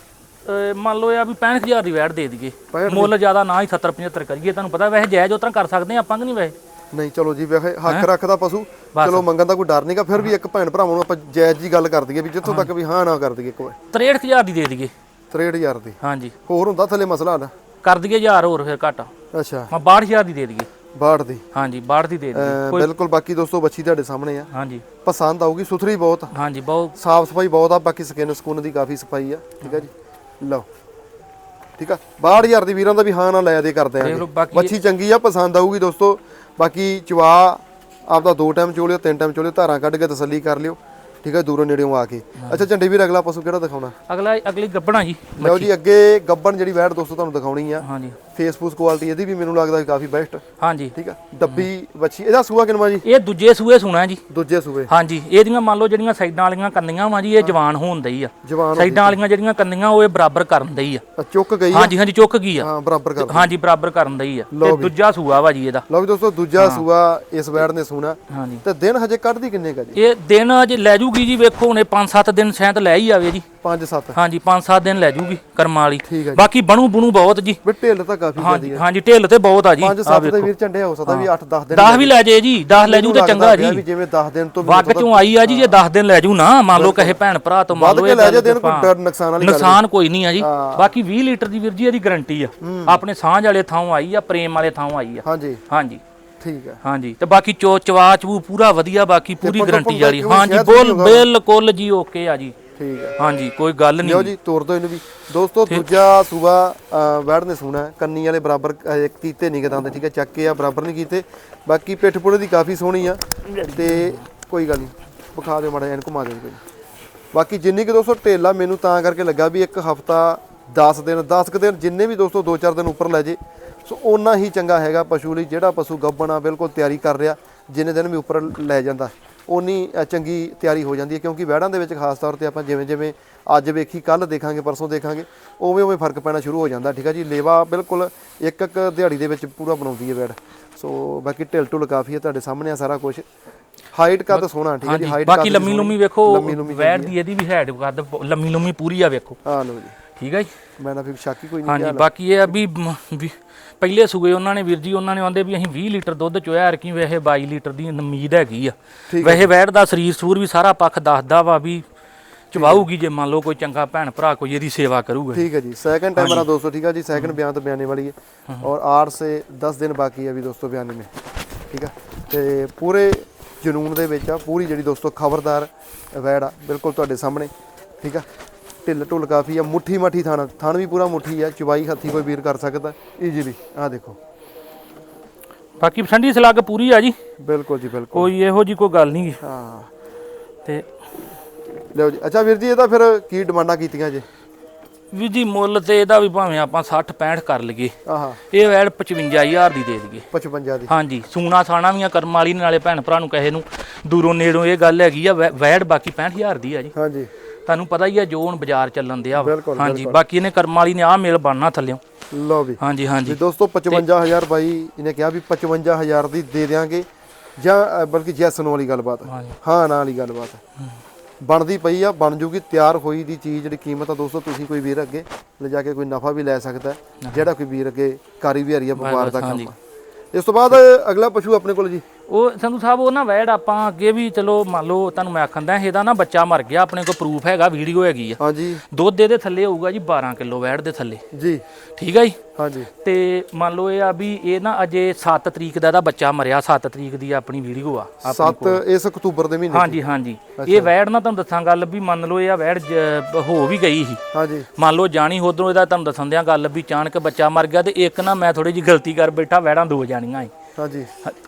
ਮੰਨ ਲਓ ਆ ਵੀ 65000 ਦੀ ਵੈਟ ਦੇ ਦਈਏ। 65 ਮੁੱਲ ਜ਼ਿਆਦਾ ਨਾ ਹੀ 70 75 ਕਰੀਏ ਤੁਹਾਨੂੰ ਪਤਾ ਵੈਸੇ ਜਾਇਜ਼ ਉਤਰਾ ਕਰ ਸਕਦੇ ਆ ਆਪਾਂ ਕਿ ਨਹੀਂ ਵੈਸੇ? ਨਹੀਂ ਚਲੋ ਜੀ ਵੇਖੇ ਹੱਕ ਰੱਖਦਾ ਪਸ਼ੂ। ਚਲੋ ਮੰਗਣ ਦਾ ਕੋਈ ਡਰ ਨਹੀਂਗਾ ਫਿਰ ਵੀ ਇੱਕ ਭੈਣ ਭਰਾਵਾਂ ਨੂੰ ਆਪਾਂ ਜਾਇਜ਼ ਜੀ ਗੱਲ ਕਰ ਦਈਏ ਵੀ ਜਿੱਥੋਂ ਤੱਕ ਵੀ ਹਾਂ ਨਾ ਕਰ ਦਈਏ ਇੱਕ ਵਾਰ। 63000 ਦੀ ਦੇ ਦਈਏ। 63000 ਦੀ। ਹਾਂਜੀ। ਹੋਰ ਹੁੰਦਾ ਥੱਲੇ ਮਸਲਾ ਨਾ? ਕਰ ਦਈਏ 1000 ਹੋਰ ਫਿਰ ਘੱਟ। ਅੱਛਾ। ਮੈਂ 62000 ਦੀ ਦੇ ਦਈਏ। ਬਾੜ ਦੀ। ਹਾਂਜੀ 62 ਦੀ ਦੇ ਦਈਏ। ਬਿਲਕੁਲ ਬਾਕੀ ਦੋਸਤੋ ਬੱਚੀ ਤੁਹਾਡੇ ਸਾਹਮਣੇ ਆ। ਹਾਂਜੀ। ਪਸੰਦ ਆਊਗੀ ਸੁਥਰੀ ਬਹੁਤ। ਹਾਂਜੀ ਬਹੁਤ। ਸਾਫ਼ ਸਫ਼ਾਈ ਬਹੁਤ ਆ ਬਾਕੀ ਸਕਿਨ ਸਕੂਨ ਦੀ ਕਾਫੀ ਸਫ਼ਾਈ ਆ ਠੀਕ ਆ ਜੀ? ਲਓ। ਠੀਕ ਆ? 62000 ਦੀ ਵੀਰਾਂ ਦਾ ਵੀ ਹਾਂ ਨਾ ਲੈ ਦੇ ਕਰਦੇ ਆ ਬੱਚੀ ਚੰਗੀ ਆ ਪਸੰਦ ਆਊਗੀ ਦੋਸਤੋ। ਬਾਕੀ ਚਵਾ ਆਪਦਾ ਦੋ ਟਾਈਮ ਚੋਲਿਓ ਤਿੰਨ ਟਾਈਮ ਚੋਲਿਓ ਧਾਰਾਂ ਕੱਢ ਕੇ ਤਸੱਲੀ ਕਰ ਲਿਓ। ਠੀਕ ਆ ਦੂਰੋਂ ਨੇੜਿਓਂ ਆ ਕੇ। ਅੱਛਾ ਝੰਡੇ ਵੀਰ ਅਗਲਾ ਪਸ਼ੂ ਕਿਹੜਾ ਦਿਖਾਉਣਾ? ਅਗਲਾ ਅਗਲੀ ਗੱਬਣਾ ਜੀ ਲਓ ਜੀ ਅੱਗੇ ਗੱਬਣ ਜਿਹੜੀ ਵੈਟ ਦੋਸਤੋ ਤੁਹਾਨੂੰ ਦਿਖਾਉਣੀ ਆ। ਹਾਂਜੀ। ਫੇਸਬੁੱਕ ਕੁਆਲਿਟੀ ਇਹਦੀ ਵੀ ਮੈਨੂੰ ਲੱਗਦਾ ਕਾਫੀ ਬੈਸਟ ਹਾਂਜੀ। ਠੀਕ ਆ? ਡੱਬੀ ਬੱਚੀ ਇਹਦਾ ਸੂਆ ਕਿੰਨਾ ਜੀ? ਇਹ ਦੂਜੇ ਸੂਏ ਸੁਣਾ ਜੀ। ਦੂਜੇ ਸੂਏ। ਹਾਂਜੀ ਇਹਦੀਆਂ ਮੰਨ ਲਓ ਜਿਹੜੀਆਂ ਸਾਈਡਾਂ ਵਾਲੀਆਂ ਕੰਨੀਆਂ ਵਾ ਜੀ ਇਹ ਜਵਾਨ ਹੋਣ ਦਈ ਆ। ਸਾਈਡਾਂ ਵਾਲੀਆਂ ਜਿਹੜੀਆਂ ਕੰਨੀਆਂ ਉਹ ਇਹ ਬਰਾਬਰ ਕਰਨ ਦਈ ਆ। ਚੁੱਕ ਗਈ ਹਾਂਜੀ ਹਾਂਜੀ ਚੁੱਕ ਗਈ ਆ। ਹਾਂ ਬਰਾਬਰ ਕਰ ਹਾਂਜੀ ਬਰਾਬਰ ਕਰਨ ਦਈ ਆ। ਤੇ ਦੂਜਾ ਸੂਆ ਵਾ ਜੀ ਇਹਦਾ। ਲਓ ਵੀ ਦੋਸਤੋ ਦੂਜਾ ਸੂਆ ਇਸ ਵੈੜ ਨੇ ਸੂਣਾ। ਹਾਂਜੀ। ਤੇ ਦਿਨ ਹਜੇ ਕੱਢਦੀ ਕਿੰਨੇ ਕਾ ਜੀ? ਇਹ ਦਿਨ ਅਜੇ ਲੈ ਜੂਗੀ ਜੀ ਵੇਖੋ ਹੁਣੇ 5-7 ਦਿਨ ਸ਼ਾਇਦ ਲੈ ਹੀ ਆਵੇ ਜੀ। 5-7 ਹਾਂਜੀ 5-7 ਦਿਨ ਲੈ ਜੂਗੀ ਕਰਮਾਂ ਵਾਲੀ। ਠੀਕ ਹੈ ਜੀ। ਬਾਕੀ ਬਣੂ ਬਣੂ ਬਹੁਤ ਜੀ। ਵੀ ਢਿੱਲ ਤਾਂ ਕਾਫੀ ਹਾਂਜੀ ਹੈ। ਹਾਂਜੀ ਢਿੱਲ ਤੇ ਬਹੁਤ ਆ ਜੀ। 5-7 ਦੇ ਵੀਰ ਝੰਡੇ ਹੋ ਸਕਦਾ ਵੀ 8-10 ਦਿਨ 10 ਵੀ ਲੈ ਜੇ ਜੀ 10 ਲੈ ਜੂ ਤੇ ਚੰਗਾ ਲੱਗਦਾ ਜੀ। ਵੀ ਜਿਵੇਂ 10 ਦਿਨ ਤੋਂ ਵੀ ਵੱਗ ਚੋਂ ਆਈ ਆ ਜੀ ਜੇ 10 ਦਿਨ ਲੈ ਜੂ ਨਾ ਮੰਨ ਲਓ ਕਹੇ ਭੈਣ ਭਰਾ ਤੋਂ ਮੰਨ ਵੱਧ ਲਓ ਕੇ ਇਹ ਲੈ ਗੱਲ ਜਾ ਦਿਨ ਕੋਈ ਆਪਾਂ- ਡਰ ਨੁਕਸਾਨ ਵਾਲੀ ਗੱਲ ਨੁਕਸਾਨ ਕੋਈ ਨਹੀਂ ਆ ਜੀ। ਬਾਕੀ 20 ਲੀਟਰ ਦੀ ਵੀਰ ਜੀ ਇਹਦੀ ਗਾਰੰਟੀ ਆ। ਆਪਣੇ ਸਾਂਝ ਵਾਲੇ ਥਾਂ ਆਈ ਆ ਪ੍ਰੇਮ ਵਾਲੇ ਥਾਂ ਆਈ ਆ। ਹਾਂਜੀ। ਹਾਂਜੀ। ਠੀਕ ਹੈ ਹਾਂਜੀ ਤੇ ਬਾਕੀ ਚੋ ਚਵਾ ਚਵੂ ਪੂਰਾ ਵਧੀਆ ਬਾਕੀ ਪੂਰੀ ਪੰਗਾ ਗਾਰੰਟੀ ਪੰਗਾ ਵਾਲੀ। ਕਿਉਂ ਹਾਂਜੀ ਸ਼ਾਇਦ ਬੋਲ ਨਹੀਂ ਹੋਗਾ। ਬਿਲਕੁਲ ਜੀ ਓਕੇ ਆ ਜੀ। ਠੀਕ ਹੈ। ਹਾਂਜੀ ਕੋਈ ਗੱਲ ਲਿਓ ਨਹੀਂ ਜੀ ਤੋਰ ਦੋ ਇਹਨੂੰ ਵੀ। ਦੋਸਤੋ ਦੂਜਾ ਅਹ, ਵੈੜ ਨੇ ਸੂਣਾ ਕੰਨੀ ਵਾਲੇ ਬਰਾਬਰ ਇੱਕ ਕੀਤੇ ਨਹੀਂ ਕਦਾਂ ਦੇ ਠੀਕ ਹੈ। ਚੱਕ ਕੇ ਆ ਬਰਾਬਰ ਨਹੀਂ ਕੀਤੇ। ਬਾਕੀ ਪਿੱਠ ਪੁੜੇ ਦੀ ਕਾਫੀ ਸੋਹਣੀ ਆ। ਤੇ ਕੋਈ ਗੱਲ ਨਹੀਂ। ਵਿਖਾ ਦਿਓ ਮਾੜਾ ਜਿਹਾ ਇਹਨੂੰ ਘੁਮਾ ਦਿਓ ਕੋਈ। ਬਾਕੀ ਜਿੰਨੀ ਕਿ ਦੋਸਤੋ ਢੇਲਾ ਮੈਨੂੰ ਤਾਂ ਕਰਕੇ ਲੱਗਾ ਵੀ ਇੱਕ ਹਫਤਾ 10 ਦਿਨ 10 ਕੁ ਦਿਨ ਜਿੰਨੇ ਵੀ ਦੋਸਤੋ 2-4 ਦਿਨ ਉੱਪਰ ਲੈ ਜੇ ਸੋ ਓਨਾ ਹੀ ਚੰਗਾ ਹੈਗਾ ਪਸ਼ੂ ਲਈ ਜਿਹੜਾ ਪਸ਼ੂ ਗੱਬਣਾ ਬਿਲਕੁਲ ਤਿਆਰੀ ਕਰ ਰਿਹਾ ਜਿੰਨੇ ਦਿਨ ਵੀ ਉੱਪਰ ਲੈ ਜਾਂਦਾ। ਅ, ਚੰਗੀ ਤਿਆਰੀ ਹੋ ਜਾਂਦੀ ਹੈ ਕਿਉਂਕਿ ਵਹਿੜਾਂ ਦੇ ਵਿੱਚ ਖਾਸ ਤੌਰ ਤੇ ਆਪਾਂ ਜਿਵੇਂ ਜਿਵੇਂ ਅੱਜ ਵੇਖੀ ਕੱਲ ਦੇਖਾਂਗੇ ਪਰਸੋਂ ਦੇਖਾਂਗੇ ਉਵੇਂ ਉਵੇਂ ਫ਼ਰਕ ਪੈਣਾ ਸ਼ੁਰੂ ਹੋ ਜਾਂਦਾ ਠੀਕ ਹੈ ਜੀ? ਲੇਵਾ ਬਿਲਕੁਲ ਇੱਕ ਇੱਕ ਦਿਹਾੜੀ ਦੇ ਵਿੱਚ ਪੂਰਾ ਬਣਾਉਂਦੀ ਹੈ ਵੈੜ ਸੋ ਬਾਕੀ ਢਿਲ ਢੁਲ ਕਾਫੀ ਹੈ ਤੁਹਾਡੇ ਸਾਹਮਣੇ ਆ ਸਾਰਾ ਕੁਝ ਹਾਈਟ ਕਾ ਤਾਂ ਸੋਹਣਾ ਠੀਕ ਹੈ ਜੀ? ਹਾਈਟ ਬਾਕੀ ਲੰਮੀ ਲੰਮੀ ਵੇਖੋ ਵੈੜ ਦੀ ਇਹਦੀ ਵੀ ਹੈਡ ਕੱਦ ਲੰਮੀ ਲੰਮੀ ਪੂਰੀ ਆ ਵੇਖੋ। ਹਾਂ ਲੋ ਜੀ। ਠੀਕ ਹੈ ਜੀ? ਮੈਂ ਨਾ ਫਿਰ ਸ਼ੱਕ ਹੀ ਕੋਈ ਨਹੀਂ ਹਾਂਜੀ ਬਾਕੀ ਇਹ ਆ ਵੀ ਪਹਿਲੇ ਸੂਏ ਉਹਨਾਂ ਨੇ ਵੀਰ ਜੀ ਉਹਨਾਂ ਨੇ ਆਉਂਦੇ ਵੀ ਅਸੀਂ 20 ਲੀਟਰ ਦੁੱਧ ਚੋਇਆ ਐਰਕੀ ਵੈਸੇ 22 ਲੀਟਰ ਦੀ ਉਮੀਦ ਹੈਗੀ ਆ। ਵੈਸੇ ਵੈੜ ਦਾ ਸਰੀਰ ਸੂਰ ਵੀ ਸਾਰਾ ਪੱਖ ਦੱਸਦਾ ਵਾ ਵੀ ਚਵਾਊਗੀ ਜੇ ਮੰਨ ਲਓ ਕੋਈ ਚੰਗਾ ਭੈਣ ਭਰਾ ਕੋਈ ਇਹਦੀ ਸੇਵਾ ਕਰੂਗਾ। ਠੀਕ ਹੈ ਜੀ। ਸੈਕੰਡ ਟਾਈਮ ਵਾਲਾ ਦੋਸਤੋ ਠੀਕ ਹੈ ਜੀ? ਸੈਕੰਡ ਬਿਆਨ ਤੋਂ ਬਿਆਨੇ ਵਾਲੀ ਹੈ। ਔਰ ਆਰ ਸੇ 10 ਦਿਨ ਬਾਕੀ ਹੈ ਵੀ ਦੋਸਤੋ ਬਿਆਨੇ ਮੇ। ਠੀਕ ਹੈ ਤੇ ਪੂਰੇ ਜਨੂਨ ਦੇ ਵਿੱਚ ਆ ਪੂਰੀ ਜਿਹੜੀ ਦੋਸਤੋ ਖਬਰਦਾਰ ਵੈੜ ਆ ਬਿਲਕੁਲ ਤੁਹਾਡੇ ਸਾਹਮਣੇ। ਠੀਕ ਆ? ਢਿੱਲ ਢੁੱਲ ਕਾਫੀ ਆ ਮੁੱਠੀ ਮੱਠੀ ਥਾਣਾ ਥਣ ਵੀ ਪੂਰਾ ਮੁੱਠੀ ਆ ਚਵਾਈ ਹੱਥੀ ਕੋਈ ਵੀਰ ਕਰ ਸਕਦਾ ਈਜ਼ੀਲੀ ਆ ਦੇਖੋ। ਬਾਕੀ ਠੰਡੀ ਸਲੱਗ ਪੂਰੀ ਆ ਜੀ। ਬਿਲਕੁਲ ਜੀ ਬਿਲਕੁਲ। ਕੋਈ ਇਹੋ ਜੀ ਕੋਈ ਗੱਲ ਨਹੀਂ। ਹਾਂ। ਤੇ ਲਿਓ ਜੀ ਅੱਛਾ ਵੀਰ ਜੀ ਇਹਦਾ ਫਿਰ ਕੀ ਡਿਮਾਂਡਾਂ ਕੀਤੀਆਂ ਜੇ? ਵੀ ਜੀ ਮੁੱਲ ਤੇ ਇਹਦਾ ਵੀ ਭਾਵੇਂ ਆਪਾਂ 60 65 ਕਰ ਲਈਏ। ਆਹਾ। ਇਹ ਵੈੜ 55000 ਦੀ ਦੇ ਦਈਏ। 55 ਦੀ। ਹਾਂਜੀ ਸੂਣਾ ਸਾਣਾ ਵੀ ਆ ਕਰਮ ਵਾਲੀ ਨਾਲੇ ਭੈਣ ਭਰਾ ਨੂੰ ਕਹੇ ਨੂੰ ਦੂਰੋਂ ਨੇੜੋਂ ਇਹ ਗੱਲ ਹੈਗੀ ਆ ਵੈੜ ਬਾਕੀ 65000 ਦੀ ਆ ਜੀ। ਹਾਂਜੀ। ਤੁਹਾਨੂੰ ਪਤਾ ਹੀ ਆ ਜੋ ਹੁਣ ਬਾਜ਼ਾਰ ਚੱਲਣ ਦਿਆ ਵਾ। ਬਿਲਕੁਲ, ਹਾਂਜੀ ਬਾਕੀ ਇਹਨੇ ਕਰਮ ਵਾਲੀ ਨੇ ਆ ਮਿਲ ਬਣਨਾ ਥੱਲਿਓ। ਲਓ ਵੀ। ਹਾਂਜੀ ਜੀ ਹਾਂਜੀ ਦੋਸਤੋ 55000 ਬਾਈ ਇਹਨੇ ਕਿਹਾ ਵੀ 55000 ਦੀ ਦੇ ਦਿਆਂਗੇ। ਜਾਂ ਅ, ਬਲਕਿ ਜੈਸਨ ਵਾਲੀ ਗੱਲਬਾਤ ਹਾਂਜੀ। ਹਾਂ ਨਾ ਵਾਲੀ ਗੱਲਬਾਤ ਬਣਦੀ ਪਈ ਆ ਬਣ ਜੂਗੀ ਤਿਆਰ ਹੋਈ ਦੀ ਚੀਜ਼ ਜਿਹੜੀ ਕੀਮਤ ਆ ਦੋਸਤੋ ਤੁਸੀਂ ਕੋਈ ਵੀਰ ਅੱਗੇ ਲਿਜਾ ਕੇ ਕੋਈ ਨਫਾ ਵੀ ਲੈ ਸਕਦਾ ਹੈ। ਜਿਹੜਾ ਕੋਈ ਵੀਰ ਅੱਗੇ ਕਾਰੀ ਵਿਹਾਰੀ ਆ ਵਪਾਰ ਦਾ ਕੰਮ। ਆ। ਇਸ ਤੋਂ ਬਾਅਦ ਅਗਲਾ ਪਸ਼ੂ ਆਪਣੇ ਕੋਲ ਜੀ। ਉਹ ਸੰਧੂ ਸਾਹਿਬ ਉਹ ਨਾ ਵੈੜ ਆਪਾਂ ਅੱਗੇ ਵੀ ਚਲੋ ਮੰਨ ਲਓ ਤੁਹਾਨੂੰ ਮੈਂ ਆਖੰਦਾ ਇਹਦਾ ਨਾ ਬੱਚਾ ਮਰ ਗਿਆ ਆਪਣੇ ਕੋਲ ਪ੍ਰੂਫ ਹੈਗਾ ਵੀਡੀਓ ਹੈਗੀ ਆ। ਹਾਂਜੀ। ਦੁੱਧ ਇਹਦੇ ਥੱਲੇ ਹੋਊਗਾ ਜੀ 12 ਕਿਲੋ ਵੈੜ ਦੇ ਥੱਲੇ। ਜੀ। ਠੀਕ ਹੈ ਜੀ? ਹਾਂਜੀ। ਤੇ ਮੰਨ ਲਓ ਇਹ ਆ ਵੀ ਇਹ ਨਾ ਅਜੇ 7 ਤਰੀਕ ਦਾ ਇਹਦਾ ਬੱਚਾ ਮਰਿਆ 7 ਤਰੀਕ ਦੀ ਆਪਣੀ ਵੀਡੀਓ ਆ 7 ਇਸ ਅਕਤੂਬਰ ਦੇ ਮਹੀਨੇ ਹਾਂਜੀ ਹਾਂਜੀ। ਇਹ ਵੈੜ ਨਾ ਤੁਹਾਨੂੰ ਦੱਸਾਂ ਗੱਲ ਵੀ ਮੰਨ ਲਓ ਇਹ ਆ ਵੈੜ ਜ- ਹੋ ਵੀ ਗਈ ਸੀ। ਹਾਂਜੀ। ਮੰਨ ਲਓ ਜਾਣੀ ਉਧਰੋਂ ਇਹਦਾ ਤੁਹਾਨੂੰ ਦੱਸਣ ਦਿਆਂ ਗੱਲ ਵੀ ਅਚਾਨਕ ਬੱਚਾ ਮਰ ਗਿਆ ਤੇ ਇੱਕ ਨਾ ਮੈਂ ਥੋੜੀ ਜਿਹੀ ਗਲਤੀ ਕਰ ਬੈਠਾ ਵੈੜਾਂ ਦੋ ਜਾਣੀਆਂ ਏ। ਹਾਂਜੀ।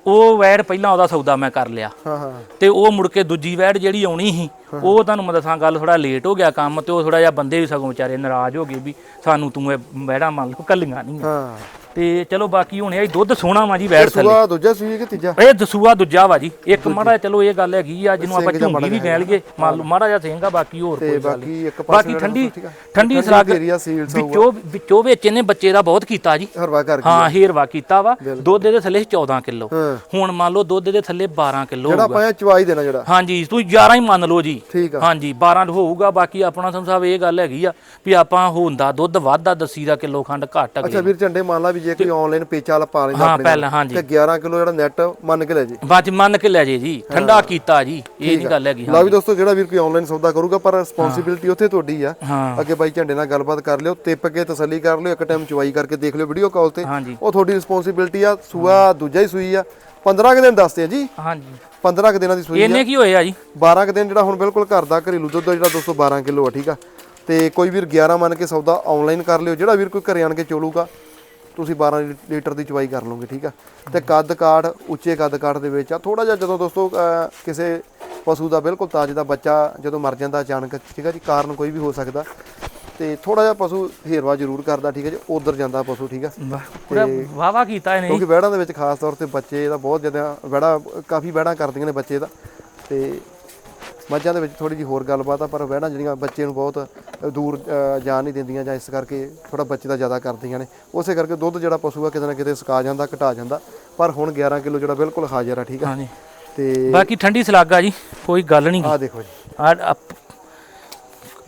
ਉਹ ਵੈੜ ਪਹਿਲਾਂ ਉਹਦਾ ਸੌਦਾ ਮੈਂ ਕਰ ਲਿਆ। ਹਾਂ ਹਾਂ। ਤੇ ਉਹ ਮੁੜ ਕੇ ਦੂਜੀ ਵੈੜ ਜਿਹੜੀ ਆਉਣੀ ਸੀ ਉਹ ਤੁਹਾਨੂੰ ਮੈਂ ਦੱਸਾਂ ਗੱਲ ਥੋੜਾ ਲੇਟ ਹੋ ਗਿਆ ਕੰਮ ਤੇ ਉਹ ਥੋੜਾ ਜਿਹਾ ਬੰਦੇ ਵੀ ਸਗੋਂ ਵਿਚਾਰੇ ਨਾਰਾਜ਼ ਹੋ ਗਏ ਵੀ ਸਾਨੂੰ ਤੂੰ ਇਹ ਵੈੜਾਂ ਮੰਨ ਲਓ ਕੱਲੀਆਂ ਨਹੀਂ ਹਾਂ। ਤੇ ਚਲੋ ਬਾਕੀ ਹੁਣ ਇਹ ਦੁੱਧ ਸੋਹਣਾ ਵਾ ਜੀ ਵੈੜ ਥੱਲੇ। ਸੂਆ ਦੂਜਾ ਸੂਈ ਕਿ ਤੀਜਾ? ਇਹ ਦਸੂਆ ਦੂਜਾ ਵਾ ਜੀ। ਇੱਕ ਮਾੜਾ ਚਲੋ ਇਹ ਗੱਲ ਹੈਗੀ ਆ ਜਿਹਨੂੰ ਆਪਾਂ ਝੁੰਗੀ ਵੀ ਕਹਿ ਲਈਏ ਮੰਨ ਲਓ ਮਾੜਾ ਜਿਹਾ ਸਿੰਘ ਆ ਬਾਕੀ ਹੋਰ ਕੋਈ ਗੱਲ ਪਾਸੇ ਬਾਕੀ ਠੰਡੀ। ਠੰਡੀ ਸਰਾਗ ਏਰੀਆ ਸੀਲ ਸਾ ਵਿੱਚੋਂ ਵਿੱਚੋਂ ਵਿੱਚ ਇਹਨੇ ਬੱਚੇ ਦਾ ਬਹੁਤ ਕੀਤਾ ਜੀ। ਹਰਵਾ ਕਰ ਹਾਂ ਹੇਰਵਾ ਕੀਤਾ ਵਾ। ਦੁੱਧ ਦੇ ਥੱਲੇ 14 ਕਿਲੋ। ਹੁਣ ਮੰਨ ਲਓ ਦੁੱਧ ਦੇ ਥੱਲੇ 12 ਕਿਲੋ ਜਿਹੜਾ ਆਪਾਂ ਚਵਾਈ ਦੇਣਾ ਜਿਹੜਾ। ਹਾਂਜੀ ਤੁਸੀਂ 11 ਹੀ ਮੰਨ ਲਓ ਜੀ। ਹਾਂਜੀ 12 ਹੋਊਗਾ। ਬਾਕੀ ਆਪਣਾ ਸਾਹਿਬ ਇਹ ਗੱਲ ਹੈਗੀ ਆ ਵੀ ਆਪਾਂ ਹੁੰਦਾ ਦੁੱਧ ਵੱਧਦਾ ਦਸੀ ਦਾ ਕਿਲੋ ਖੰਡ ਘੱਟ ਅੱਛਾ ਵੀਰ ਝੰਡੇ ਮੰਨ ਲਾ ਵੀ ਜੇ ਕੋਈ ਆਨਲਾਈਨ ਪੇਚਾ ਪਾ ਲੈਂਦਾ ਹਾਂ ਪਹਿਲਾਂ ਹਾਂਜੀ। ਤੇ 11 ਕਿਲੋ ਜਿਹੜਾ ਨੈਟ ਮੰਨ ਕੇ ਲੈ ਜੇ। ਬਾਅਦ ਚ ਮੰਨ ਕੇ ਲੈ ਜੇ ਜੀ ਠੰਡਾ ਕੀਤਾ ਜੀ ਇਹ ਨਹੀਂ ਗੱਲ ਹੈਗੀ ਲਓ ਵੀ ਦੋਸਤੋ ਜਿਹੜਾ ਵੀਰ ਕੋਈ ਆਨਲਾਈਨ ਸੌਦਾ ਕਰੂਗਾ ਪਰ ਰਿਸਪੌਂਸਿਬਿਲਟੀ ਉੱਥੇ ਤੁਹਾਡੀ ਆ। ਅੱਗੇ ਬਾਈ ਝੰਡੇ ਨਾਲ ਗੱਲਬਾਤ ਕਰ ਲਿਓ ਤਿੱਪ ਕੇ ਤਸੱਲੀ ਕਰ ਲਿਓ ਇੱਕ ਟਾਈਮ ਚਵਾਈ ਕਰਕੇ ਦੇਖ ਲਿਓ ਵੀਡੀਓ ਕਾਲ ਤੇ। ਉਹ ਤੁਹਾਡੀ ਰਿਸਪੌਂਸਿਬਿਲਟੀ ਆ ਸੂਆ ਦੂਜਾ ਹੀ ਸੂਈ ਆ। 15 ਕੁ ਦਿਨ ਦੱਸਦੇ ਆ ਜੀ। ਹਾਂਜੀ। 15 ਕੁ ਦਿਨਾਂ ਦੀ ਸੂਈ ਆ। ਇਹਨੇ ਕੀ ਹੋਏ ਆ ਜੀ? 12 ਕੁ ਦਿਨ ਜਿਹੜਾ ਹੁਣ ਬਿਲਕੁਲ ਘਰ ਦਾ ਘਰੇਲੂ ਦੁੱਧ ਜਿਹੜਾ ਦੋਸਤੋ 12 ਕਿਲੋ ਆ ਠੀਕ ਆ। ਤੇ ਕੋਈ ਵੀਰ 11 ਮੰਨ ਕੇ ਸੌਦਾ ਆਨਲਾਈਨ ਕਰ ਲਿਓ ਜਿਹੜਾ ਵੀਰ ਕੋਈ ਘਰੇ ਆਣ ਕੇ ਚੋਲੂਗਾ। ਤੁਸੀਂ 12 ਲੀਟਰ ਦੀ ਚਵਾਈ ਕਰ ਲਓਗੇ ਠੀਕ ਆ? ਤੇ ਕੱਦ ਕਾਠ ਉੱਚੇ ਕੱਦ ਕਾਠ ਦੇ ਵਿੱਚ ਆ ਥੋੜਾ ਜਿਹਾ ਜਦੋਂ ਦੋਸਤੋ ਕਿਸੇ ਪਸ਼ੂ ਦਾ ਬਿਲਕੁਲ ਤਾਜ ਦਾ ਬੱਚਾ ਜਦੋਂ ਮਰ ਜਾਂਦਾ ਅਚਾਨਕ ਠੀਕ ਆ ਜੀ? ਕਾਰਨ ਕੋਈ ਵੀ ਹੋ ਸਕਦਾ। ਤੇ ਥੋੜਾ ਜਿਹਾ ਪਸ਼ੂ ਹੇਰਵਾ ਜ਼ਰੂਰ ਕਰਦਾ ਠੀਕ ਹੈ ਜੀ? ਉਧਰ ਜਾਂਦਾ ਪਸ਼ੂ ਠੀਕ ਆ? ਪੂਰਾ ਵਾਵਾ ਕੀਤਾ ਇਹਨੇ ਕਿਉਂਕਿ ਵਹਿੜਾਂ ਦੇ ਵਿੱਚ ਖਾਸ ਤੌਰ ਤੇ ਬੱਚੇ ਦਾ ਬਹੁਤ ਜ਼ਿਆਦਾ ਵਹਿੜਾ ਕਾਫੀ ਵਹਿੜਾਂ ਕਰਦੀਆਂ ਨੇ ਬੱਚੇ ਦਾ। ਤੇ ਮੱਝਾਂ ਦੇ ਵਿੱਚ ਥੋੜੀ ਜਿਹੀ ਹੋਰ ਗੱਲਬਾਤ ਆ ਪਰ ਵਹਿੜਾਂ ਜਿਹੜੀਆਂ ਬੱਚੇ ਨੂੰ ਬਹੁਤ ਦੂਰ ਜਾਣ ਨਹੀਂ ਦਿੰਦੀਆਂ ਜਾਂ ਇਸ ਕਰਕੇ ਥੋੜਾ ਬੱਚੇ ਦਾ ਜ਼ਿਆਦਾ ਕਰਦੀਆਂ ਨੇ। ਉਸੇ ਕਰਕੇ ਦੁੱਧ ਜਿਹੜਾ ਪਸ਼ੂ ਆ ਕਿਤੇ ਨਾ ਕਿਤੇ ਸਕਾ ਜਾਂਦਾ ਘਟਾ ਜਾਂਦਾ। ਪਰ ਹੁਣ 11 ਕਿਲੋ ਜਿਹੜਾ ਬਿਲਕੁਲ ਹਾਜ਼ਰ ਆ ਠੀਕ ਆ। ਹਾਂਜੀ। ਤੇ ਬਾਕੀ ਠੰਡੀ ਸਲਾਗਾ ਜੀ ਕੋਈ ਗੱਲ ਨਹੀਂ। ਆਹ ਦੇਖੋ ਜੀ। ਆਰਡਰ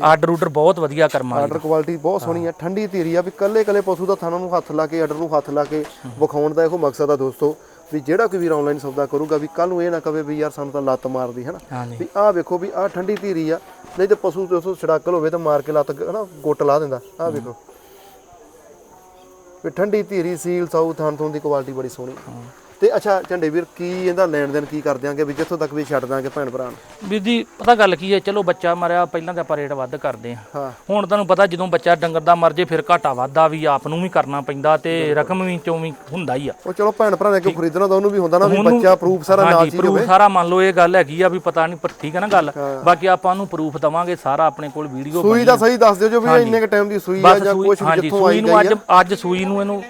ਆਰਡਰ ਬਹੁਤ ਵਧੀਆ ਕਰਮਾ ਆਰਡਰ ਕੁਆਲਿਟੀ ਬਹੁਤ ਸੋਹਣੀ ਆ ਠੰਡੀ ਧੀਰੀ ਆ ਵੀ ਕੱਲੇ ਕੱਲੇ ਪਸ਼ੂ ਦਾ ਥਾਣਾ ਨੂੰ ਹੱਥ ਲਾ ਕੇ ਆਰਡਰ ਨੂੰ ਹੱਥ ਲਾ ਕੇ ਵਿਖਾਉਣ ਦਾ ਇਹੋ ਮਕਸਦ ਆ ਦੋਸਤੋ। ਵੀ ਜਿਹੜਾ ਕੋਈ ਵੀਰ ਆਨਲਾਈਨ ਸੌਦਾ ਕਰੂਗਾ ਵੀ ਕੱਲ ਨੂੰ ਇਹ ਨਾ ਕਵੇ ਵੀ ਯਾਰ ਸਾਨੂੰ ਤਾਂ ਲੱਤ ਮਾਰਦੀ ਹੈ ਨਾ ਵੀ ਆਹ ਵੇਖੋ ਵੀ ਆਹ ਠੰਡੀ ਧੀਰੀ ਆ ਨਹੀਂ ਤੇ ਪਸ਼ੂ ਦੋਸਤੋ ਛੜਾਕਲ ਹੋਵੇ ਤਾਂ ਮਾਰ ਕੇ ਲੱਤ ਹਨਾ ਗੁੱਟ ਲਾ ਦਿੰਦਾ। ਆਹ ਵੇਖੋ। ਵੀ ਠੰਡੀ ਧੀਰੀ ਸੀਲ ਸਾਊ ਥੋਂ ਦੀ ਕੁਆਲਿਟੀ ਬੜੀ ਸੋਹਣੀ ਤੇ ਅੱਛਾ ਝੰਡੇ ਵੀਰ ਕੀ ਇਹਦਾ ਲੈਣ ਦੇਣ ਕੀ ਕਰ ਦਿਆਂਗੇ ਵੀ ਜਿੱਥੋਂ ਤੱਕ ਵੀ ਛੱਡ ਦਾਂਗੇ ਭੈਣ ਭਰਾ ਨੂੰ? ਵੀਰ ਜੀ ਪਤਾ ਗੱਲ ਕੀ ਹੈ? ਚਲੋ ਬੱਚਾ ਮਰਿਆ ਪਹਿਲਾਂ ਤਾਂ ਆਪਾਂ ਰੇਟ ਵੱਧ ਕਰਦੇ ਆ ਹਾਂ। ਹੁਣ ਤੁਹਾਨੂੰ ਪਤਾ ਜਦੋਂ ਬੱਚਾ ਡੰਗਰ ਦਾ ਮਰ ਜੇ ਫਿਰ ਘਾਟਾ ਵਾਧਾ ਵੀ ਆਪ ਨੂੰ ਵੀ ਕਰਨਾ ਪੈਂਦਾ ਤੇ ਰਕਮ ਵੀ ਚੋਂ ਵੀ ਹੁੰਦਾ ਹੀ ਆ। ਉਹ ਚਲੋ ਭੈਣ ਭਰਾ ਨੇ ਕਿਉਂ ਖਰੀਦਣਾ ਤਾਂ ਉਹਨੂੰ ਵੀ ਹੁੰਦਾ ਨਾ ਵੀ ਬੱਚਾ ਪ੍ਰੂਫ ਸਾਰਾ ਨਾਲ ਚੀਜ਼ ਪ੍ਰੂਫ ਹੋਵੇ। ਸਾਰਾ ਮੰਨ ਲਓ ਇਹ ਗੱਲ ਹੈਗੀ ਆ ਵੀ ਪਤਾ ਨਹੀਂ ਪਰ ਠੀਕ ਹੈ ਨਾ ਗੱਲ। ਬਾਕੀ ਆਪਾਂ ਨੂੰ ਪ੍ਰੂਫ ਦਵਾਂਗੇ ਸਾਰਾ ਆਪਣੇ ਕੋਲ ਵੀਡੀਓ ਸੂਈ ਦਾ ਸਹੀ ਦੱਸ ਦਿਓ ਜੋ ਵੀ ਇੰਨੇ ਕ ਟਾਈਮ ਦੀ ਸੂਈ ਆ ਜਾਂ ਕੁਝ ਜਿੱਥੋਂ ਸੂਈ ਆਈ ਨੂੰ ਅੱਜ ਅੱਜ ਸੂਈ ਨੂੰ ਇਹਨੂੰ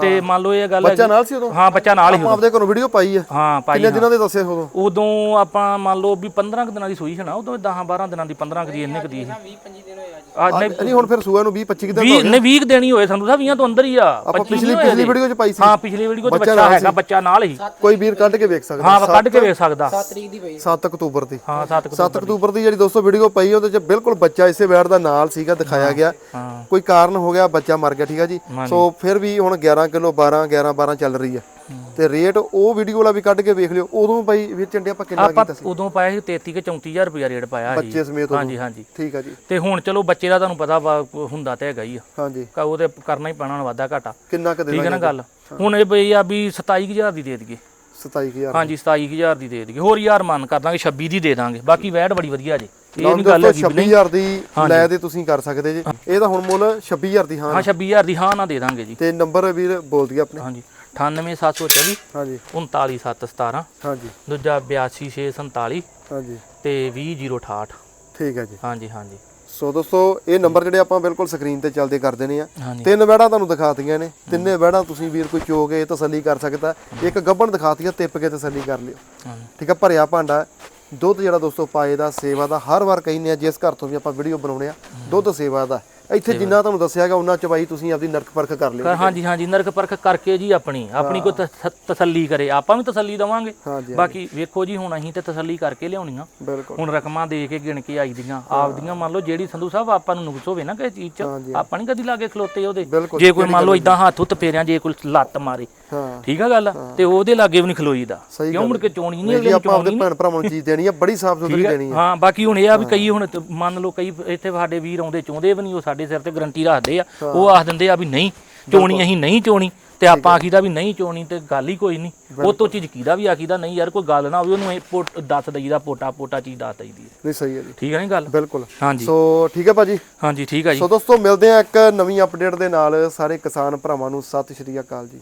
ਤੇ ਮੰਨ ਲਓ ਇਹ ਗੱਲ ਬੱਚਾ ਨਾਲ ਸੀ ਉਦੋਂ? ਹਾਂ ਬੱਚਾ ਨਾਲ ਹੀ ਆਪਾਂ ਆਪਦੇ ਘਰੋਂ ਵੀਡੀਓ ਪਾਈ ਆ। ਹਾਂ ਪਾਈ ਕਿੰਨੇ ਦਿਨਾਂ ਦੇ ਦੱਸੇ ਉਦੋਂ? ਉਦੋਂ ਆਪਾਂ ਮੰਨ ਲਓ ਵੀ 15 ਕੁ ਦਿਨਾਂ ਦੀ ਸੂਈ ਹੈ ਨਾ ਉਦੋਂ 10 12 ਦਿਨਾਂ ਦੀ 15 ਕੁ ਦੀ ਇੰਨੇ ਕੁ ਦੀ ਸੀ। 20 25 ਦਿਨ ਹੋਏ ਅੱਜ ਨਹੀਂ ਨਹੀਂ ਹੁਣ ਫਿਰ ਸੂਆ ਨੂੰ 20 25 ਦਿਨ 20 ਨੇ 20 ਦੇਣੀ ਹੋਏ ਸਾਨੂੰ ਤਾਂ 20 ਤੋਂ ਅੰਦਰ ਹੀ ਆ। ਆਪਾਂ 25 ਪਿਛਲੀ ਪਿਛਲੀ। ਵੀਡੀਓ 'ਚ ਪਾਈ ਸੀ। ਹਾਂ ਪਿਛਲੀ ਵੀਡੀਓ 'ਚ ਬੱਚਾ ਹੈਗਾ ਬੱਚਾ ਨਾਲ ਹੀ। ਕੋਈ ਵੀਰ ਕੱਢ ਕੇ ਵੇਖ ਸਕਦਾ। ਹਾਂ ਕੱਢ ਕੇ ਵੇਖ ਸਕਦਾ। 7 ਅਕਤੂਬਰ ਦੀ। ਹਾਂ 7 7 ਅਕਤੂਬਰ ਦੀ ਜਿਹੜੀ ਦੋਸਤੋ ਵੀਡੀਓ ਪਈ ਉਹਦੇ 'ਚ ਬਿਲਕੁਲ ਬੱਚਾ ਇਸੇ ਵੈੜ ਦਾ ਨਾਲ ਸੀਗਾ ਦਿਖਾਇਆ ਗਿਆ। ਹਾਂ। ਕੋਈ ਕਾਰਨ ਹੋ ਗਿਆ ਬੱਚਾ ਮਰ ਗਿਆ ਠੀਕ ਆ ਜੀ। ਸੋ ਫਿਰ ਵੀ ਹੁਣ 11 ਕਿਲੋ 12 11 12 ਚੱਲ ਰਹੀ ਆ। ਤੇ ਰੇਟ ਉਹ ਵੀਡੀਓ ਵਾਲਾ ਵੀ ਕੱਢ ਕੇ ਵੇਖ ਲਿਓ ਉਦੋਂ ਬਾਈ ਵੀਰ ਚੰਡੇ ਆਪਾਂ ਕਿੰਨਾ ਆਪਾਂ ਕੀਤਾ ਸੀ? ਉਦੋਂ ਪਾਇਆ ਸੀ 33 ਕੇ 34000 ਰੁਪਇਆ ਰੇਟ ਪਾਇਆ ਸੀ। ਬੱਚੇ ਸਮੇਤ ਉਦੋਂ। ਹਾਂਜੀ ਹਾਂਜੀ। ਠੀਕ ਆ ਜੀ। ਤੇ ਹੁਣ ਚਲੋ ਬੱਚੇ ਦਾ ਤੁਹਾਨੂੰ ਪਤਾ ਵਾ ਹੁੰਦਾ ਤੇ ਹੈਗਾ ਹੀ ਆ। ਹਾਂਜੀ। ਕਾ ਉਹ ਤੇ ਕਰਨਾ ਹੀ ਪੈਣਾ ਹੁਣ ਵਾਧਾ ਘਾਟਾ। ਕਿੰਨਾ ਕ ਠੀਕ ਹੈ ਨਾ ਗੱਲ? ਹੁਣ ਇਹ ਬਈ ਆ ਵੀ 27000 ਦੀ ਦੇ ਦਈਏ। 27000 ਹਾਂਜੀ 27000 ਦੀ ਦੇ ਦਈਏ। ਹੋਰ ਯਾਰ ਮਨ ਕਰ ਦਾਂਗੇ 26 ਦੀ ਦੇ ਦਾਂਗੇ। ਬਾਕੀ ਵੈਟ ਬੜੀ ਵਧੀਆ ਜੇ। ਇਹ ਲਓ ਨਹੀਂ ਗੱਲ ਦੋਸਤੋ ਹੈਗੀ ਵੀ ਨਹੀਂ 26000 ਦੀ ਲੈ ਦੇ ਤੁਸੀਂ ਕਰ ਸਕਦੇ ਜੀ। ਇਹ ਤਾਂ ਹੁਣ ਮੁੱਲ 26000 ਦੀ ਹਾਂ। ਹਾਂ 26000 ਦੀ ਹਾਂ ਨਾ ਦੇ ਦਾਂਗੇ ਜੀ। ਤੇ ਨੰਬਰ ਵੀਰ ਬੋਲ ਦਈਏ ਆਪਣੇ। ਹਾਂਜੀ 98724 ਹਾਂਜੀ। 39717 ਹਾਂਜੀ। ਦੂਜਾ 82647 ਹਾਂਜੀ। ਤੇ 20068 ਠੀਕ ਹੈ ਜੀ। ਹਾਂਜੀ ਹਾਂਜੀ। ਸੋ ਦੋਸਤੋ ਇਹ ਨੰਬਰ ਜਿਹੜੇ ਆਪਾਂ ਬਿਲਕੁਲ ਸਕਰੀਨ ਤੇ ਚੱਲਦੇ ਕਰ ਦੇਣੇ ਆ। ਤਿੰਨ ਵੈੜਾਂ ਤੁਹਾਨੂੰ ਦਿਖਾਤੀਆਂ ਨੇ। ਤਿੰਨੇ ਵੈੜਾਂ ਤੁਸੀਂ ਵੀਰ ਕੋਈ ਚੋ ਕੇ ਤਸੱਲੀ ਕਰ ਸਕਦਾ। ਇੱਕ ਗੱਬਣ ਦਿਖਾਤੀ ਆ ਤਿੱਪ ਕੇ ਤਸੱਲੀ ਕਰ ਲਿਓ। ਠੀਕ ਆ ਭਰਿਆ ਭਾਂਡਾ। ਦੁੱਧ ਜਿਹੜਾ ਦੋਸਤੋ ਪਾਏ ਦਾ ਸੇਵਾ ਦਾ ਹਰ ਵਾਰ ਕਹਿੰਦੇ ਆ ਜਿਸ ਘਰ ਤੋਂ ਵੀ ਆਪਾਂ ਵੀਡੀਓ ਬਣਾਉਣੇ ਆ ਦੁੱਧ ਸੇਵਾ ਦਾ। ਇੱਥੇ ਜਿੰਨਾ ਤੁਹਾਨੂੰ ਦੱਸਿਆਗਾ ਉਹਨਾਂ ਚ ਬਾਈ ਤੁਸੀਂ ਆਪਦੀ ਨਰਕ ਪਰਖ ਕਰ ਲਿਓ। ਹਾਂਜੀ ਹਾਂਜੀ ਨਰਕ ਪਰਖ ਕਰਕੇ ਜੀ ਆਪਣੀ ਆਪਣੀ ਕੋਈ ਤਸ- ਤਸੱਲੀ ਕਰੇ। ਆਪਾਂ ਵੀ ਤਸੱਲੀ ਦਵਾਂਗੇ। ਬਾਕੀ ਵੇਖੋ ਜੀ ਹੁਣ ਅਸੀਂ ਤੇ ਤਸੱਲੀ ਕਰਕੇ ਲਿਆਉਣੀ ਆ ਬਿਲਕੁਲ। ਹੁਣ ਰਕਮਾਂ ਦੇ ਕੇ ਗਿਣ ਕੇ ਆਈਦੀਆਂ ਆਪਦੀਆਂ ਮੰਨ ਲਓ ਜਿਹੜੀ ਸੰਧੂ ਸਾਹਿਬ ਆਪਾਂ ਨੂੰ ਨੁਕਸ ਹੋਵੇ ਨਾ ਕਿਸੇ ਚੀਜ਼ 'ਚ। ਆਪਾਂ ਨਹੀਂ ਕਦੀ ਲਾਗੇ ਖਲੋਤੇ ਉਹਦੇ। ਜੇ ਕੋਈ ਮੰਨ ਲਓ ਇਦਾਂ ਹੱਥ ਉੱਤ ਫੇਰਿਆ ਜੇ ਕੋਈ ਲੱਤ ਮਾਰੇ। ਠੀਕ ਆ ਗੱਲ? ਤੇ ਉਹਦੇ ਲਾਗੇ ਵੀ ਨਹੀਂ ਖਲੋਈਦਾ। ਕਿਉਂ ਮੁੜ ਕੇ ਚੋਣੀ ਨਹੀਂ ਅਗਲੇ ਆਪਾਂ ਚੋਣੀ? ਭੈਣ ਭਰਾਵਾਂ ਨੂੰ ਚੀਜ਼ ਦੇਣੀ ਆ ਬੜੀ ਸਾਫ਼ ਸੁਥਰੀ ਦੇਣੀ ਆ। ਹਾਂ ਬਾਕੀ ਹੁਣ ਇਹ ਆ ਵੀ ਕਈ ਹੁਣ ਮੰਨ ਲਓ ਕਈ ਇੱਥੇ ਸਾਡੇ ਵੀਰ ਆਉਂਦੇ ਚਾਹੁੰਦੇ ਵੀ ਨਹੀਂ ਉਹ ਸਾਡੇ ਸਿਰ ਤੇ ਗਰੰਟੀ ਰੱਖਦੇ ਆ। ਉਹ ਆਖ ਦਿੰਦੇ ਆ ਵੀ ਨਹੀਂ ਚੋਣੀ ਅਸੀਂ ਨਹੀਂ ਚੋਣੀ ਤੇ ਆਪਾਂ ਆਖੀਦਾ ਵੀ ਨਹੀਂ ਚੋਣੀ ਤੇ ਗੱਲ ਹੀ ਕੋਈ ਨਹੀਂ। ਉਹ ਤੋਂ ਚੀਜ਼ ਕੀਦਾ ਵੀ ਆਖੀਦਾ ਨਹੀਂ ਯਾਰ ਕੋਈ ਗੱਲ ਨਾ ਹੋਵੇ ਉਹਨੂੰ ਦੱਸ ਦਈਦਾ ਪੋਟਾ ਪੋਟਾ ਚੀਜ਼ ਦੱਸ ਦਈਦੀ ਹੈ। ਨਹੀਂ ਸਹੀ ਹੈ ਜੀ। ਠੀਕ ਹੈ ਨਹੀਂ ਗੱਲ? ਬਿਲਕੁਲ। ਹਾਂਜੀ। ਸੋ ਠੀਕ ਹੈ ਭਾਜੀ? ਹਾਂਜੀ ਠੀਕ ਆ ਜੀ। ਸੋ ਦੋਸਤੋ ਮਿਲਦੇ ਆ ਇੱਕ ਨਵੀਂ ਅਪਡੇਟ ਦੇ ਨਾਲ। ਸਾਰੇ ਕਿਸਾਨ ਭਰਾਵਾਂ ਨੂੰ ਸਤਿ ਸ਼੍ਰੀ ਅਕਾਲ ਜੀ।